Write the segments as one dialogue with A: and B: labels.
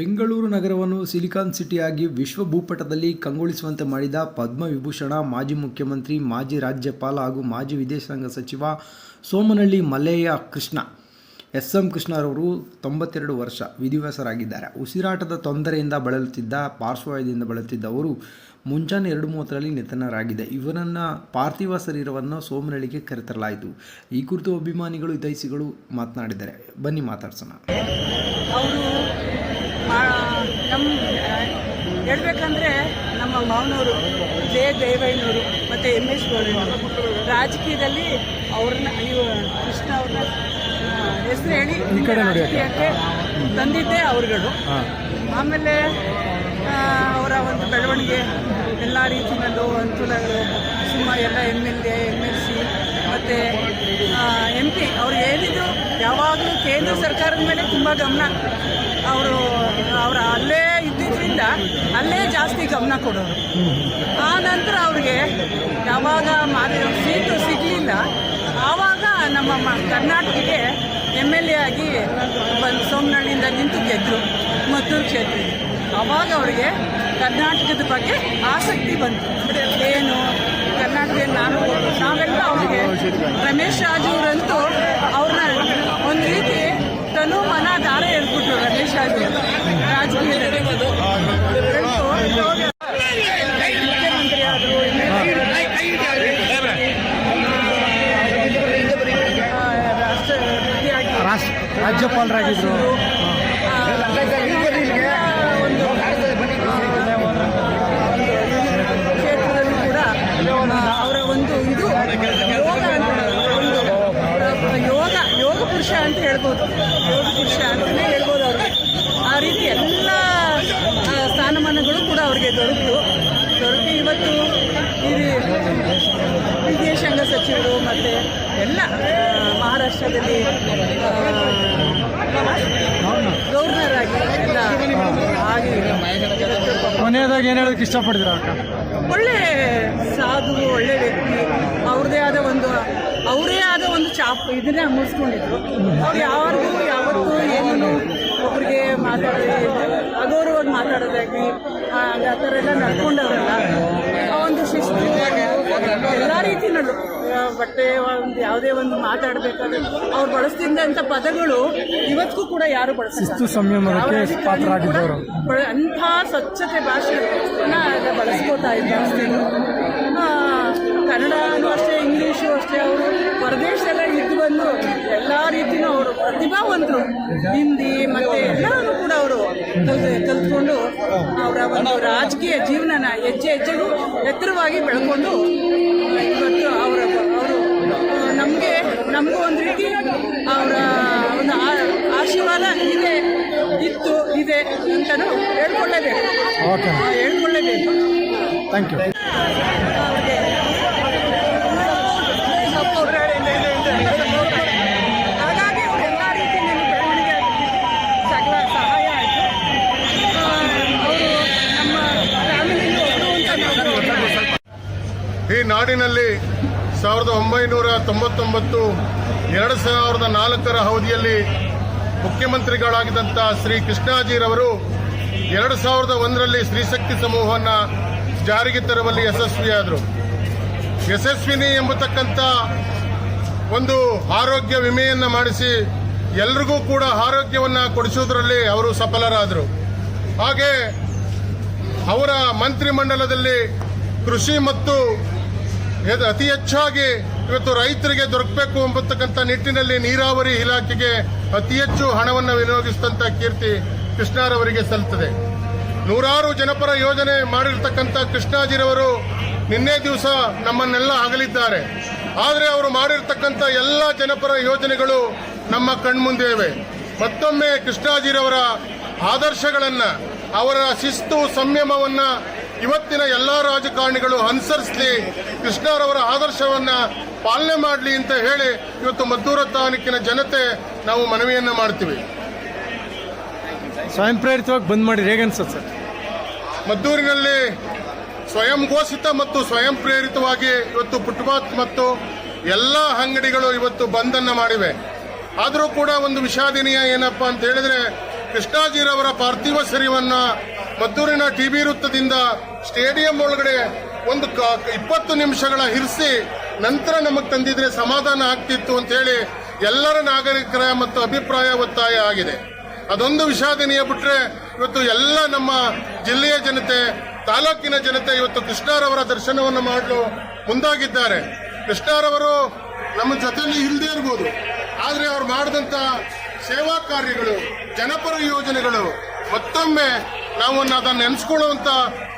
A: ಬೆಂಗಳೂರು ನಗರವನ್ನು ಸಿಲಿಕಾನ್ ಸಿಟಿಯಾಗಿ ವಿಶ್ವ ಭೂಪಟದಲ್ಲಿ ಕಂಗೊಳಿಸುವಂತೆ ಮಾಡಿದ ಪದ್ಮವಿಭೂಷಣ ಮಾಜಿ ಮುಖ್ಯಮಂತ್ರಿ, ಮಾಜಿ ರಾಜ್ಯಪಾಲ ಹಾಗೂ ಮಾಜಿ ವಿದೇಶಾಂಗ ಸಚಿವ ಸೋಮನಹಳ್ಳಿ ಮಲ್ಲಯ್ಯ ಕೃಷ್ಣ ಎಸ್ ಎಂ ಕೃಷ್ಣರವರು ತೊಂಬತ್ತೆರಡು ವರ್ಷ ವಿಧಿವಸರಾಗಿದ್ದಾರೆ. ಉಸಿರಾಟದ ತೊಂದರೆಯಿಂದ ಬಳಲುತ್ತಿದ್ದ ಪಾರ್ಶ್ವವಾಯುದಿಂದ ಬಳಲುತ್ತಿದ್ದ ಅವರು ಮುಂಜಾನೆ ಎರಡು ಮೂವತ್ತರಲ್ಲಿ ನಿಧನರಾಗಿದೆ. ಇವರನ್ನು ಪಾರ್ಥಿವ ಶರೀರವನ್ನು ಸೋಮನಳ್ಳಿಗೆ ಕರೆತರಲಾಯಿತು. ಈ ಕುರಿತು ಅಭಿಮಾನಿಗಳು ಹಿತೈಸಿಗಳು ಮಾತನಾಡಿದ್ದಾರೆ. ಬನ್ನಿ ಮಾತಾಡ್ಸೋಣ.
B: ಅವರು ನಮ್ಮ ಹೇಳ್ಬೇಕಂದ್ರೆ ನಮ್ಮ ಮಾವನವರು ಜೆ. ದೇವಯ್ಯನವರು ಮತ್ತು ಎಂ ಎಸ್. ರಾಜಕೀಯದಲ್ಲಿ ಅವ್ರನ್ನ ಇವ ಕೃಷ್ಣ ಅವ್ರನ್ನ ಹೆಸರು ಹೇಳಿ ರಾಜಕೀಯಕ್ಕೆ ತಂದಿದ್ದೇ ಅವ್ರುಗಳು. ಆಮೇಲೆ ಬೆಳವಣಿಗೆ ಎಲ್ಲ ರೀತಿಯಲ್ಲೂ ಅನುಕೂಲಗಳು. ಸುಮ್ಮ ಎಲ್ಲ M L A M L C ಮತ್ತು ಎಂ ಪಿ ಅವ್ರು ಏನಿದ್ರು ಯಾವಾಗಲೂ ಕೇಂದ್ರ ಸರ್ಕಾರದ ಮೇಲೆ ತುಂಬ ಗಮನ. ಅವರು, ಅವರ ಅಲ್ಲೇ ಇದ್ದಿದ್ದರಿಂದ ಅಲ್ಲೇ ಜಾಸ್ತಿ ಗಮನ ಕೊಡೋರು. ಆ ನಂತರ ಅವ್ರಿಗೆ ಯಾವಾಗ ಮಾರಿ, ಸೀಟು ಸಿಗಲಿಲ್ಲ, ಆವಾಗ ನಮ್ಮ ಕರ್ನಾಟಕಕ್ಕೆ ಎಂ ಎಲ್ ಎ ಆಗಿ ಬಂದು ಸೋಮನಹಳ್ಳಿಯಿಂದ ನಿಂತು ಗೆದ್ದರು ಮದ್ದೂರು ಕ್ಷೇತ್ರ ಅವಾಗ ಅವರಿಗೆ ಕರ್ನಾಟಕದ ಬಗ್ಗೆ ಆಸಕ್ತಿ ಬಂತು. ಏನು? ಕರ್ನಾಟಕ ನಾನು ನಾವೆಲ್ಲ ಅವರಿಗೆ ರಮೇಶ್ ರಾಜುವರಂತೂ ಅವ್ರನ್ನ ಒಂದು ರೀತಿ ತನು ಮನ ದಾರ ಹೇಳ್ಬಿಟ್ರು ರಮೇಶ್ ರಾಜು. ರಾಜಕೀಯದಲ್ಲಿ ಮುಖ್ಯಮಂತ್ರಿ ಆದರು ರಾಷ್ಟ್ರಪತಿಯಾಗಿ
A: ರಾಜ್ಯಪಾಲರಾಗಿದ್ದರು
B: ಒಂದು ಕ್ಷೇತ್ರದಲ್ಲಿ ಕೂಡ ಅವರ ಒಂದು ಇದು ಯೋಗ ಒಂದು ಯೋಗ ಯೋಗ ಪುರುಷ ಅಂತ ಹೇಳ್ಬೋದು ಯೋಗ ಪುರುಷ ಅಂತಲೇ ಹೇಳ್ಬೋದು ಅವ್ರಿಗೆ ಆ ರೀತಿ ಎಲ್ಲ ಆ, ಸ್ಥಾನಮಾನಗಳು ಕೂಡ ಅವ್ರಿಗೆ ದೊರಕಿತು. ದೊರಕಿ ಇವತ್ತು ಇಲ್ಲಿ ವಿದೇಶಾಂಗ ಸಚಿವರು ಮತ್ತು ಎಲ್ಲ ಮಹಾರಾಷ್ಟ್ರದಲ್ಲಿ ಗವರ್ನರ್ ಆಗಿ ಎಲ್ಲ ಆಗಿ
A: ಕೊನೆಯದಾಗಿ ಏನು ಹೇಳೋದಕ್ಕೆ ಇಷ್ಟಪಡ್ತೀರಾ
B: ಒಳ್ಳೆ ಸಾಧು ಒಳ್ಳೆ ವ್ಯಕ್ತಿ ಅವ್ರದ್ದೇ ಆದ ಒಂದು ಅವರೇ ಆದ ಒಂದು ಚಾಪ್ ಇದನ್ನೇ ಮುಗಿಸ್ಕೊಂಡಿದ್ರು. ಅವ್ರು ಯಾರಿಗೂ ಯಾವತ್ತೂ ಏನೂ ಒಬ್ರಿಗೆ ಮಾತಾಡೋದೇ ಅಗೌರವಾಗಿ ಮಾತಾಡೋದಾಗಿ ಆ ಥರ ಎಲ್ಲ ನಡ್ಕೊಂಡವರಲ್ಲ ಆ ಒಂದು ಶಿಸ್ತು ಎಲ್ಲ ರೀತಿನಲ್ಲೂ. ಬಟ್ಟೆ ಒಂದು ಯಾವುದೇ ಒಂದು ಮಾತಾಡಬೇಕಾದ್ರೆ ಅವ್ರು ಬಳಸ್ತಿದ್ದಂಥ ಪದಗಳು ಇವತ್ತಿಗೂ ಕೂಡ ಯಾರು ಬಳಸ್ತಾರೆ
A: ಸಂಯಮಕ್ಕೆ.
B: ಅಂಥ ಸ್ವಚ್ಛತೆ ಭಾಷೆನ ಬಳಸ್ಕೋತಾ ಇದ್ದಾರೆ. ಆ, ಕನ್ನಡನೂ ಅಷ್ಟೇ ಇಂಗ್ಲೀಷು ಅಷ್ಟೇ ಅವರು ಹೊರದೇಶದಲ್ಲ ಇದ್ದು ಬಂದು ಎಲ್ಲ ರೀತಿನೂ ಅವರು ಪ್ರತಿಭಾವಂತರು. ಹಿಂದಿ ಮತ್ತೆ ಎಲ್ಲರೂ ಕೂಡ ಕಲ್ತ್ಕೊಂಡು ಅವರ ಒಂದು ರಾಜಕೀಯ ಜೀವನನ ಹೆಜ್ಜೆ ಹೆಜ್ಜೆಗೂ ಎತ್ತರವಾಗಿ ಬೆಳ್ಕೊಂಡು ಇವತ್ತು ಅವರ ಅವರು ನಮಗೆ ನಮಗೂ ಒಂದು ರೀತಿ ಅವರ ಒಂದು ಆಶೀರ್ವಾದ ಇದೆ ಇತ್ತು ಇದೆ ಅಂತಲೂ ಹೇಳ್ಕೊಳ್ಳೇಬೇಕು. ಹೇಳ್ಕೊಳ್ಳೇಬೇಕು.
A: ಥ್ಯಾಂಕ್ ಯು
B: ಅವ್ರಿಗೆ support ಹಾಗಾಗಿ ಅವ್ರು ಎಲ್ಲ ರೀತಿಯಲ್ಲಿ ಬೆಳವಣಿಗೆ ಸಕಲ ಸಹಾಯ ಆಯಿತು ಅವರು ನಮ್ಮ ಫ್ಯಾಮಿಲಿನೂ ಒಬ್ಬರು ಅಂತ ನಾವು
C: ಈ ನಾಡಿನಲ್ಲಿ ಸಾವಿರದ ಒಂಬೈನೂರ ತೊಂಬತ್ತೊಂಬತ್ತು, ಎರಡು ಸಾವಿರದ ನಾಲ್ಕರ ಅವಧಿಯಲ್ಲಿ ಮುಖ್ಯಮಂತ್ರಿಗಳಾಗಿದ್ದಂಥ ಶ್ರೀ ಕೃಷ್ಣಾಜಿರವರು ಎರಡು ಸಾವಿರದ ಒಂದರಲ್ಲಿ ಸ್ತ್ರೀಶಕ್ತಿ ಸಮೂಹವನ್ನು ಜಾರಿಗೆ ತರುವಲ್ಲಿ ಯಶಸ್ವಿಯಾದರು. ಯಶಸ್ವಿನಿ ಎಂಬತಕ್ಕಂಥ ಒಂದು ಆರೋಗ್ಯ ವಿಮೆಯನ್ನು ಮಾಡಿಸಿ ಎಲ್ರಿಗೂ ಕೂಡ ಆರೋಗ್ಯವನ್ನು ಕೊಡಿಸುವುದರಲ್ಲಿ ಅವರು ಸಫಲರಾದರು. ಹಾಗೆ ಅವರ ಮಂತ್ರಿಮಂಡಲದಲ್ಲಿ ಕೃಷಿ ಮತ್ತು ಅತಿ ಹೆಚ್ಚಾಗಿ ಇವತ್ತು ರೈತರಿಗೆ ದೊರಕಬೇಕು ಎಂಬತಕ್ಕಂಥ ನಿಟ್ಟಿನಲ್ಲಿ ನೀರಾವರಿ ಇಲಾಖೆಗೆ ಅತಿ ಹೆಚ್ಚು ಹಣವನ್ನು ವಿನಿಯೋಗಿಸಿದಂಥ ಕೀರ್ತಿ ಕೃಷ್ಣಾರವರಿಗೆ ಸಲ್ಲುತ್ತದೆ. ನೂರಾರು ಜನಪರ ಯೋಜನೆ ಮಾಡಿರ್ತಕ್ಕಂಥ ಕೃಷ್ಣಾಜಿರವರು ನಿನ್ನೆ ದಿವಸ ನಮ್ಮನ್ನೆಲ್ಲ ಆಗಲಿದ್ದಾರೆ ಆದರೆ ಅವರು ಮಾಡಿರ್ತಕ್ಕಂಥ ಎಲ್ಲ ಜನಪರ ಯೋಜನೆಗಳು ನಮ್ಮ ಕಣ್ಮುಂದೆ ಇವೆ ಮತ್ತೊಮ್ಮೆ ಕೃಷ್ಣಾಜಿರವರ ಆದರ್ಶಗಳನ್ನು, ಅವರ ಶಿಸ್ತು ಸಂಯಮವನ್ನ ಇವತ್ತಿನ ಎಲ್ಲ ರಾಜಕಾರಣಿಗಳು ಅನುಸರಿಸಲಿ ಕೃಷ್ಣರವರ ಆದರ್ಶವನ್ನ ಪಾಲನೆ ಮಾಡಲಿ ಅಂತ ಹೇಳಿ ಇವತ್ತು ಮದ್ದೂರ ತಾಲೂಕಿನ ಜನತೆ ನಾವು ಮನವಿಯನ್ನ ಮಾಡ್ತೀವಿ.
D: ಸ್ವಯಂ ಪ್ರೇರಿತವಾಗಿ ಬಂದ್ ಮಾಡಿ ಹೇಗೆ ಅನ್ಸುತ್ತೆ ಸರ್?
C: ಮದ್ದೂರಿನಲ್ಲಿ ಸ್ವಯಂ ಘೋಷಿತ ಮತ್ತು ಸ್ವಯಂ ಪ್ರೇರಿತವಾಗಿ ಇವತ್ತು ಫುಟ್ಪಾತ್ ಮತ್ತು ಎಲ್ಲ ಅಂಗಡಿಗಳು ಇವತ್ತು ಬಂದನ್ನ ಮಾಡಿವೆ. ಆದರೂ ಕೂಡ ಒಂದು ವಿಷಾದನೀಯ ಏನಪ್ಪಾ ಅಂತ ಹೇಳಿದ್ರೆ ಕೃಷ್ಣಾಜಿರವರ ಪಾರ್ಥಿವ ಶರೀರವನ್ನ ಮದ್ದೂರಿನ ಟಿಬಿ ವೃತ್ತದಿಂದ ಸ್ಟೇಡಿಯಂ ಒಳಗಡೆ ಒಂದು ಇಪ್ಪತ್ತು ನಿಮಿಷಗಳ ಹಿರಿಸಿ ನಂತರ ನಮಗೆ ತಂದಿದ್ರೆ ಸಮಾಧಾನ ಆಗ್ತಿತ್ತು ಅಂತ ಹೇಳಿ ಎಲ್ಲರ ನಾಗರಿಕರ ಮತ್ತು ಅಭಿಪ್ರಾಯ ಒತ್ತಾಯ ಆಗಿದೆ. ಅದೊಂದು ವಿಷಾದನೀಯ ಬಿಟ್ರೆ ಇವತ್ತು ಎಲ್ಲ ನಮ್ಮ ಜಿಲ್ಲೆಯ ಜನತೆ, ತಾಲೂಕಿನ ಜನತೆ ಇವತ್ತು ಕೃಷ್ಣರವರ ದರ್ಶನವನ್ನು ಮಾಡಲು ಮುಂದಾಗಿದ್ದಾರೆ. ಕೃಷ್ಣರವರು ನಮ್ಮ ಜೊತೆಯಲ್ಲಿ ಇಲ್ಲದೇ ಇರ್ಬೋದು. ಆದರೆ ಅವ್ರು ಮಾಡಿದಂತ ಸೇವಾ ಕಾರ್ಯಗಳು, ಜನಪರ ಯೋಜನೆಗಳು ಮತ್ತೊಮ್ಮೆ ನಾವು ಅದನ್ನು ನೆನೆಸ್ಕೊಳ್ಳುವಂತ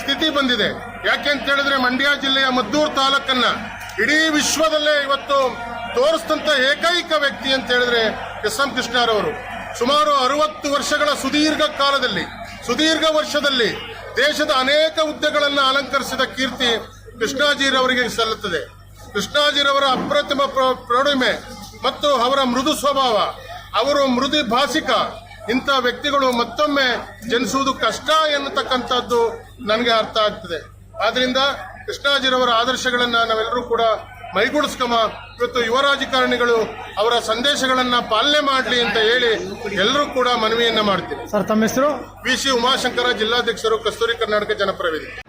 C: ಸ್ಥಿತಿ ಬಂದಿದೆ. ಯಾಕೆ ಅಂತ ಹೇಳಿದ್ರೆ ಮಂಡ್ಯ ಜಿಲ್ಲೆಯ ಮದ್ದೂರು ತಾಲೂಕನ್ನ ಇಡೀ ವಿಶ್ವದಲ್ಲೇ ಇವತ್ತು ತೋರಿಸಿದಂತ ಏಕೈಕ ವ್ಯಕ್ತಿ ಅಂತ ಹೇಳಿದ್ರೆ ಎಸ್ ಎಂ ಕೃಷ್ಣರವರು ಸುಮಾರು ಅರವತ್ತು ವರ್ಷಗಳ ಸುದೀರ್ಘ ಕಾಲದಲ್ಲಿ, ಸುದೀರ್ಘ ವರ್ಷದಲ್ಲಿ ದೇಶದ ಅನೇಕ ಹುದ್ದೆಗಳನ್ನು ಅಲಂಕರಿಸಿದ ಕೀರ್ತಿ ಕೃಷ್ಣಾಜಿರವರಿಗೆ ಸಲ್ಲುತ್ತದೆ. ಕೃಷ್ಣಾಜಿರವರ ಅಪ್ರತಿಮ ಪ್ರ- ಪ್ರೌಢಿಮೆ ಮತ್ತು ಅವರ ಮೃದು ಸ್ವಭಾವ, ಅವರು ಮೃದು ಭಾಷಿಕ ಇಂಥ ವ್ಯಕ್ತಿಗಳು ಮತ್ತೊಮ್ಮೆ ಜನಿಸುವುದು ಕಷ್ಟ ಎನ್ನುತಕ್ಕಂಥದ್ದು ನನಗೆ ಅರ್ಥ ಆಗ್ತದೆ. ಆದ್ರಿಂದ ಕೃಷ್ಣಾಜಿರವರ ಆದರ್ಶಗಳನ್ನು ನಾವೆಲ್ಲರೂ ಕೂಡ ಮೈಗೂಡಿಸ್ಕಮ. ಇವತ್ತು ಯುವ ರಾಜಕಾರಣಿಗಳು ಅವರ ಸಂದೇಶಗಳನ್ನು ಪಾಲನೆ ಮಾಡಲಿ ಅಂತ ಹೇಳಿ ಎಲ್ಲರೂ ಕೂಡ ಮನವಿಯನ್ನ ಮಾಡ್ತೀವಿ.
D: ಸರ್ ತಮ್ಮ ಹೆಸರು?
C: ವಿ ಸಿ ಉಮಾಶಂಕರ ಜಿಲ್ಲಾಧ್ಯಕ್ಷರು ಕಸ್ತೂರಿ ಕರ್ನಾಟಕ ಜನಪರ ವೇದಿಕೆ